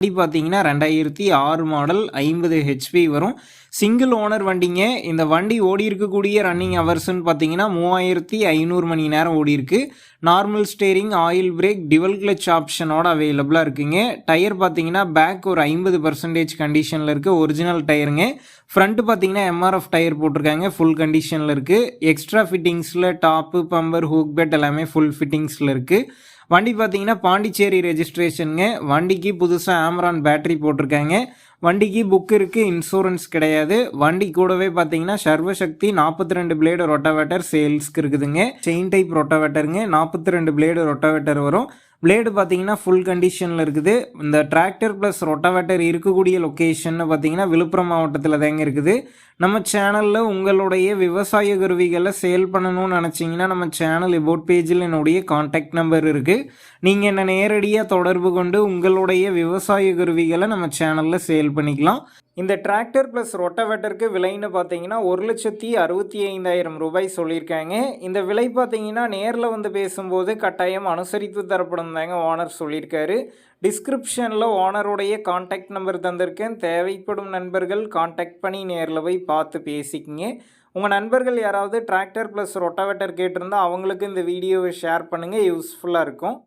வண்டி பார்த்தீங்கன்னா ரெண்டாயிரத்தி ஆறு மாடல் ஐம்பது ஹெச்பி வரும். சிங்கிள் ஓனர் வண்டிங்க. இந்த வண்டி ஓடி இருக்கக்கூடிய ரன்னிங் ஹவர்ஸ்ன்னு பார்த்தீங்கன்னா மூவாயிரத்தி ஐநூறு மணி நேரம் ஓடி இருக்கு. Normal steering oil brake dual clutch ஆப்ஷனோட அவைலபிளாக இருக்குங்க. டயர் பார்த்தீங்கன்னா பேக் ஒரு ஐம்பது பர்சன்டேஜ் கண்டிஷனில் இருக்குது ஒரிஜினல் டயருங்க ஃப்ரண்ட்டு பார்த்தீங்கன்னா எம்ஆர்எஃப் டயர் போட்டிருக்காங்க. ஃபுல் கண்டிஷனில் இருக்குது எக்ஸ்ட்ரா ஃபிட்டிங்ஸில் டாப்பு பம்பர் ஹூக் பெட் எல்லாமே ஃபுல் ஃபிட்டிங்ஸில் இருக்குது வண்டி பார்த்தீங்கன்னா பாண்டிச்சேரி ரெஜிஸ்ட்ரேஷனுங்க வண்டிக்கு புதுசாக ஆம்ரான் பேட்டரி போட்டிருக்காங்க. வண்டிக்கு புக் இருக்குது இன்சூரன்ஸ் கிடையாது. வண்டி கூடவே பார்த்தீங்கன்னா சர்வசக்தி நாற்பத்தி ரெண்டு பிளேடு ரொட்டவேட்டர் சேல்ஸ்க்கு இருக்குதுங்க. செயின் டைப் ரொட்டவேட்டருங்க நாற்பத்தி ரெண்டு பிளேடு ரொட்டவேட்டர் வரும். பிளேடு பார்த்தீங்கன்னா ஃபுல் கண்டிஷனில் இருக்குது. இந்த டிராக்டர் ப்ளஸ் ரொட்டவேட்டர் இருக்கக்கூடிய லொக்கேஷன் பார்த்தீங்கன்னா விழுப்புரம் மாவட்டத்தில் தாங்க இருக்குது. நம்ம சேனலில் உங்களுடைய விவசாய கருவிகளை சேல் பண்ணணும்னு நினச்சிங்கன்னா நம்ம சேனல் இபோட் பேஜில் என்னுடைய காண்டாக்ட் நம்பர் இருக்குது நீங்கள் என்னை நேரடியாக தொடர்பு கொண்டு உங்களுடைய விவசாய கருவிகளை நம்ம சேனலில் சேல் சேல் பண்ணிக்கலாம். இந்த டிராக்டர் ப்ளஸ் ரொட்டவேட்டருக்கு விலைன்னு பார்த்தீங்கன்னா ஒரு லட்சத்தி அறுபத்தி ஐந்தாயிரம் ரூபாய் சொல்லியிருக்காங்க. இந்த விலை பார்த்தீங்கன்னா நேரில் வந்து பேசும்போது கட்டாயம் அனுசரித்து தரப்படும் தாங்க ஓனர் சொல்லியிருக்காரு. டிஸ்கிரிப்ஷனில் ஓனருடைய காண்டாக்ட் நம்பர் தந்திருக்கேன். தேவைப்படும் நண்பர்கள் காண்டாக்ட் பண்ணி நேரில் போய் பார்த்து பேசிக்கிங்க. உங்கள் நண்பர்கள் யாராவது டிராக்டர் ப்ளஸ் ரொட்டவேட்டர் கேட்டிருந்தால் அவங்களுக்கு இந்த வீடியோவை ஷேர் பண்ணுங்கள் யூஸ்ஃபுல்லாக இருக்கும்.